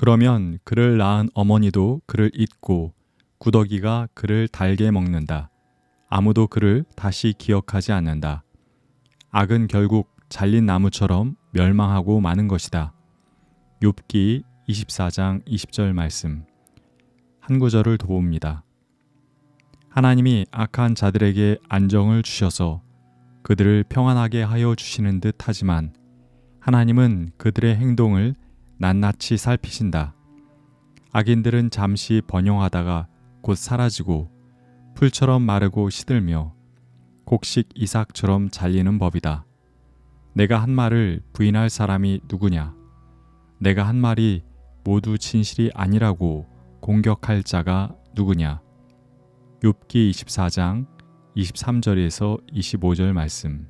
그러면 그를 낳은 어머니도 그를 잊고 구더기가 그를 달게 먹는다. 아무도 그를 다시 기억하지 않는다. 악은 결국 잘린 나무처럼 멸망하고 마는 것이다. 욥기 24장 20절 말씀. 한 구절을 도봅니다. 하나님이 악한 자들에게 안정을 주셔서 그들을 평안하게 하여 주시는 듯 하지만 하나님은 그들의 행동을 낱낱이 살피신다. 악인들은 잠시 번영하다가 곧 사라지고 풀처럼 마르고 시들며 곡식 이삭처럼 잘리는 법이다. 내가 한 말을 부인할 사람이 누구냐? 내가 한 말이 모두 진실이 아니라고 공격할 자가 누구냐? 욥기 24장 23절에서 25절 말씀.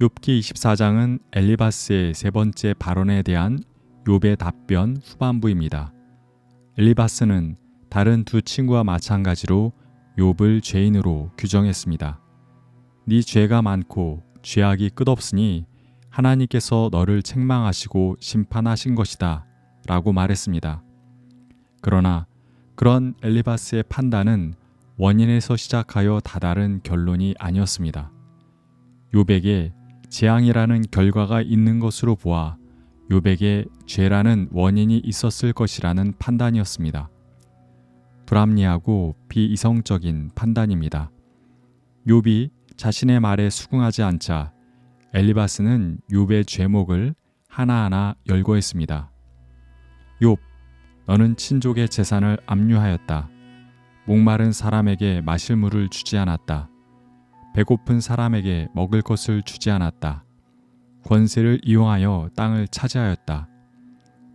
욥기 24장은 엘리바스의 세 번째 발언에 대한 욥의 답변 후반부입니다. 엘리바스는 다른 두 친구와 마찬가지로 욥을 죄인으로 규정했습니다. 네 죄가 많고 죄악이 끝없으니 하나님께서 너를 책망하시고 심판하신 것이다 라고 말했습니다. 그러나 그런 엘리바스의 판단은 원인에서 시작하여 다다른 결론이 아니었습니다. 요백에 재앙이라는 결과가 있는 것으로 보아 요백에 죄라는 원인이 있었을 것이라는 판단이었습니다. 불합리하고 비이성적인 판단입니다. 욥이 자신의 말에 수긍하지 않자 엘리바스는 욥의 죄목을 하나하나 열거했습니다. 욥, 너는 친족의 재산을 압류하였다. 목마른 사람에게 마실 물을 주지 않았다. 배고픈 사람에게 먹을 것을 주지 않았다. 권세를 이용하여 땅을 차지하였다.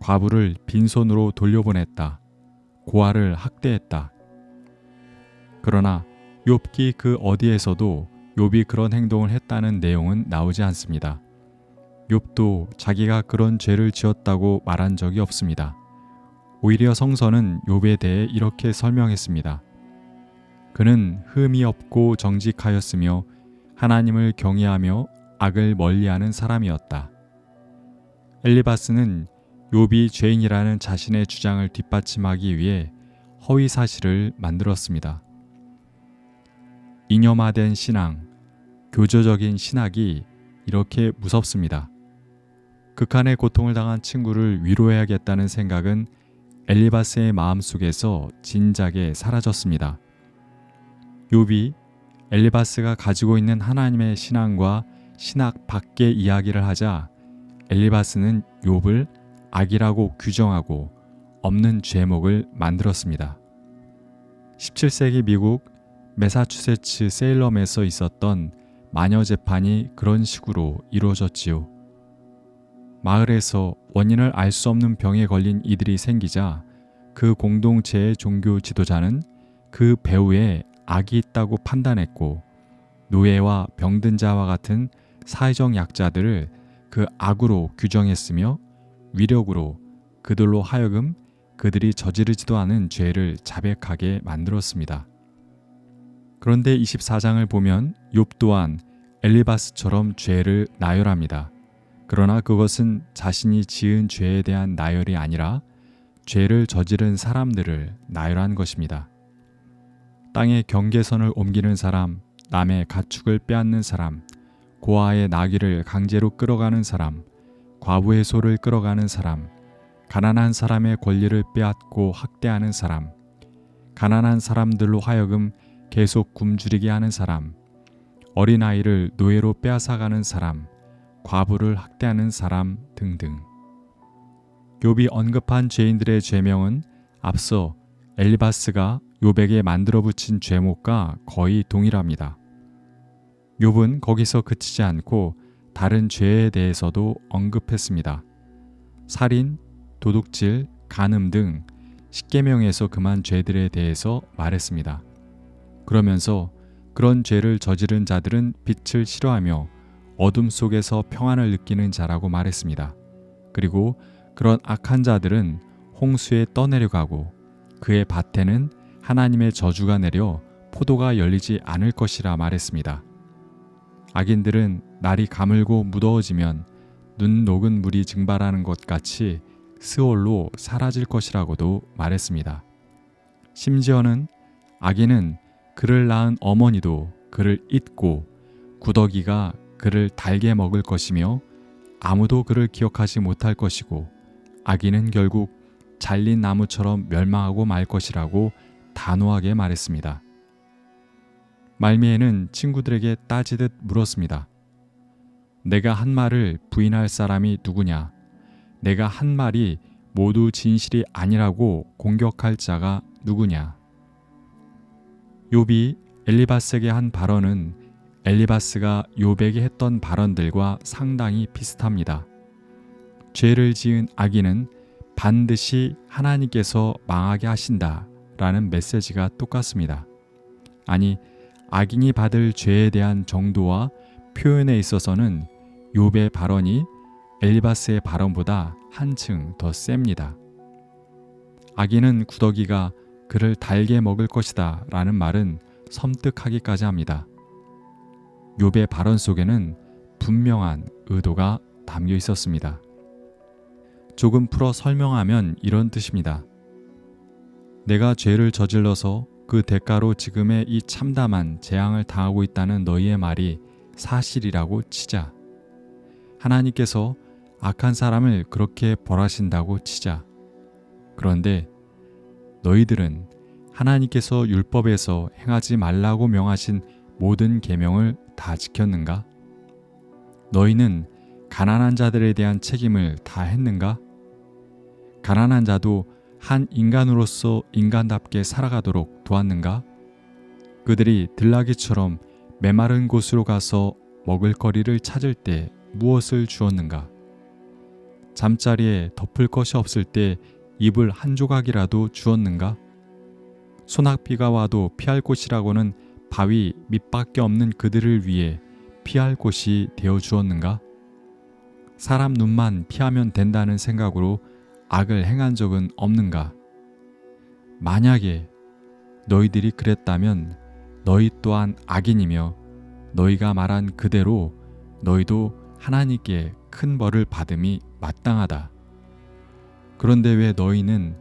과부를 빈손으로 돌려보냈다. 고아를 학대했다. 그러나 욥기 그 어디에서도 욥이 그런 행동을 했다는 내용은 나오지 않습니다. 욥도 자기가 그런 죄를 지었다고 말한 적이 없습니다. 오히려 성서는 욥에 대해 이렇게 설명했습니다. 그는 흠이 없고 정직하였으며 하나님을 경외하며 악을 멀리하는 사람이었다. 엘리바스는 욥이 죄인이라는 자신의 주장을 뒷받침하기 위해 허위 사실을 만들었습니다. 이념화된 신앙, 교조적인 신학이 이렇게 무섭습니다. 극한의 고통을 당한 친구를 위로해야겠다는 생각은 엘리바스의 마음속에서 진작에 사라졌습니다. 욥이 엘리바스가 가지고 있는 하나님의 신앙과 신학 밖의 이야기를 하자 엘리바스는 욥을 악이라고 규정하고 없는 죄목을 만들었습니다. 17세기 미국 메사추세츠 세일럼에서 있었던 마녀 재판이 그런 식으로 이루어졌지요. 마을에서 원인을 알 수 없는 병에 걸린 이들이 생기자 그 공동체의 종교 지도자는 그 배후에 악이 있다고 판단했고 노예와 병든 자와 같은 사회적 약자들을 그 악으로 규정했으며 위력으로 그들로 하여금 그들이 저지르지도 않은 죄를 자백하게 만들었습니다. 그런데 24장을 보면 욥 또한 엘리바스처럼 죄를 나열합니다. 그러나 그것은 자신이 지은 죄에 대한 나열이 아니라 죄를 저지른 사람들을 나열한 것입니다. 땅의 경계선을 옮기는 사람, 남의 가축을 빼앗는 사람, 고아의 나귀를 강제로 끌어가는 사람, 과부의 소를 끌어가는 사람, 가난한 사람의 권리를 빼앗고 학대하는 사람, 가난한 사람들로 하여금 계속 굶주리게 하는 사람, 어린아이를 노예로 빼앗아가는 사람, 과부를 학대하는 사람 등등. 욥이 언급한 죄인들의 죄명은 앞서 엘리바스가 욥에게 만들어 붙인 죄목과 거의 동일합니다. 욥은 거기서 그치지 않고 다른 죄에 대해서도 언급했습니다. 살인, 도둑질, 간음 등 십계명에서 금한 죄들에 대해서 말했습니다. 그러면서 그런 죄를 저지른 자들은 빛을 싫어하며 어둠 속에서 평안을 느끼는 자라고 말했습니다. 그리고 그런 악한 자들은 홍수에 떠내려가고 그의 밭에는 하나님의 저주가 내려 포도가 열리지 않을 것이라 말했습니다. 악인들은 날이 가물고 무더워지면 눈 녹은 물이 증발하는 것 같이 스올로 사라질 것이라고도 말했습니다. 심지어는 아기는 그를 낳은 어머니도 그를 잊고 구더기가 그를 달게 먹을 것이며 아무도 그를 기억하지 못할 것이고 아기는 결국 잘린 나무처럼 멸망하고 말 것이라고 단호하게 말했습니다. 말미에는 친구들에게 따지듯 물었습니다. 내가 한 말을 부인할 사람이 누구냐? 내가 한 말이 모두 진실이 아니라고 공격할 자가 누구냐? 욥이 엘리바스에게 한 발언은 엘리바스가 욥에게 했던 발언들과 상당히 비슷합니다. 죄를 지은 아기는 반드시 하나님께서 망하게 하신다 라는 메시지가 똑같습니다. 아니, 악인이 받을 죄에 대한 정도와 표현에 있어서는 욥의 발언이 엘리바스의 발언보다 한층 더 셉니다. 악인은 구더기가 그를 달게 먹을 것이다 라는 말은 섬뜩하기까지 합니다. 욥의 발언 속에는 분명한 의도가 담겨 있었습니다. 조금 풀어 설명하면 이런 뜻입니다. 내가 죄를 저질러서 그 대가로 지금의 이 참담한 재앙을 당하고 있다는 너희의 말이 사실이라고 치자. 하나님께서 악한 사람을 그렇게 벌하신다고 치자. 그런데 너희들은 하나님께서 율법에서 행하지 말라고 명하신 모든 계명을 다 지켰는가? 너희는 가난한 자들에 대한 책임을 다 했는가? 가난한 자도 한 인간으로서 인간답게 살아가도록 도왔는가? 그들이 들나귀처럼 메마른 곳으로 가서 먹을 거리를 찾을 때 무엇을 주었는가? 잠자리에 덮을 것이 없을 때 이불 한 조각이라도 주었는가? 소낙비가 와도 피할 곳이라고는 바위 밑밖에 없는 그들을 위해 피할 곳이 되어 주었는가? 사람 눈만 피하면 된다는 생각으로 악을 행한 적은 없는가? 만약에 너희들이 그랬다면 너희 또한 악인이며 너희가 말한 그대로 너희도 하나님께 큰 벌을 받음이 마땅하다. 그런데 왜 너희는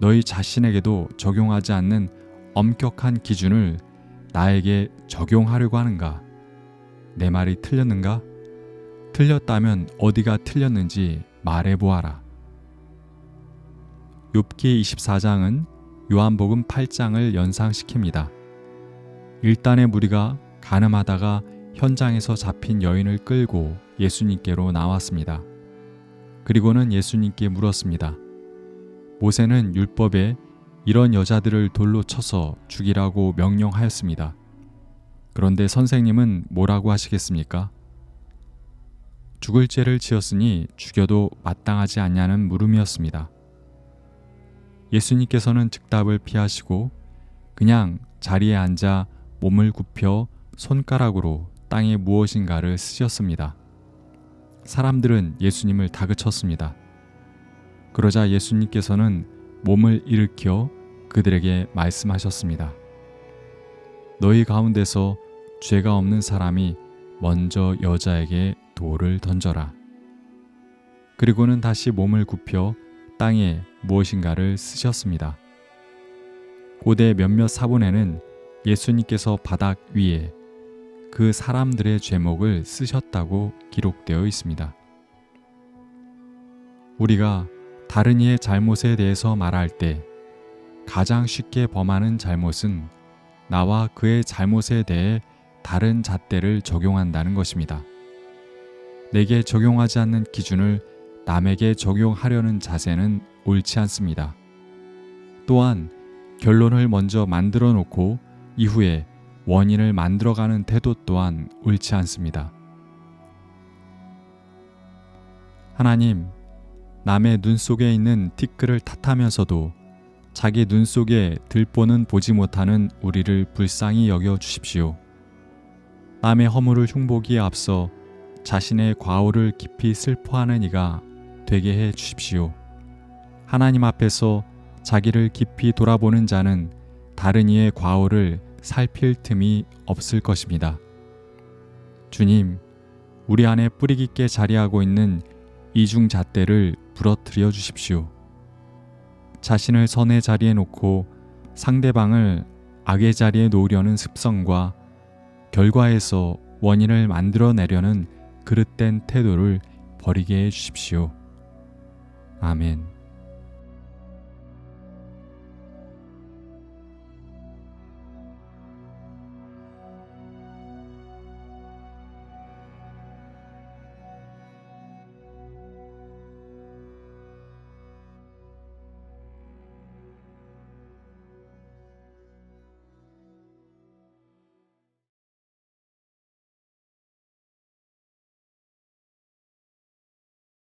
너희 자신에게도 적용하지 않는 엄격한 기준을 나에게 적용하려고 하는가? 내 말이 틀렸는가? 틀렸다면 어디가 틀렸는지 말해 보아라. 욥기 24장은 요한복음 8장을 연상시킵니다. 일단의 무리가 가늠하다가 현장에서 잡힌 여인을 끌고 예수님께로 나왔습니다. 그리고는 예수님께 물었습니다. 모세는 율법에 이런 여자들을 돌로 쳐서 죽이라고 명령하였습니다. 그런데 선생님은 뭐라고 하시겠습니까? 죽을 죄를 지었으니 죽여도 마땅하지 않냐는 물음이었습니다. 예수님께서는 즉답을 피하시고 그냥 자리에 앉아 몸을 굽혀 손가락으로 땅에 무엇인가를 쓰셨습니다. 사람들은 예수님을 다그쳤습니다. 그러자 예수님께서는 몸을 일으켜 그들에게 말씀하셨습니다. 너희 가운데서 죄가 없는 사람이 먼저 여자에게 돌을 던져라. 그리고는 다시 몸을 굽혀 땅에 무엇인가를 쓰셨습니다. 고대 몇몇 사본에는 예수님께서 바닥 위에 그 사람들의 죄목을 쓰셨다고 기록되어 있습니다. 우리가 다른 이의 잘못에 대해서 말할 때 가장 쉽게 범하는 잘못은 나와 그의 잘못에 대해 다른 잣대를 적용한다는 것입니다. 내게 적용하지 않는 기준을 남에게 적용하려는 자세는 옳지 않습니다. 또한 결론을 먼저 만들어 놓고 이후에 원인을 만들어가는 태도 또한 옳지 않습니다. 하나님, 남의 눈 속에 있는 티끌을 탓하면서도 자기 눈 속에 들보는 보지 못하는 우리를 불쌍히 여겨 주십시오. 남의 허물을 흉보기에 앞서 자신의 과오를 깊이 슬퍼하는 이가 되게 해 주십시오. 하나님 앞에서 자기를 깊이 돌아보는 자는 다른 이의 과오를 살필 틈이 없을 것입니다. 주님, 우리 안에 뿌리 깊게 자리하고 있는 이중 잣대를 부러뜨려 주십시오. 자신을 선의 자리에 놓고 상대방을 악의 자리에 놓으려는 습성과 결과에서 원인을 만들어내려는 그릇된 태도를 버리게 해 주십시오. 아멘.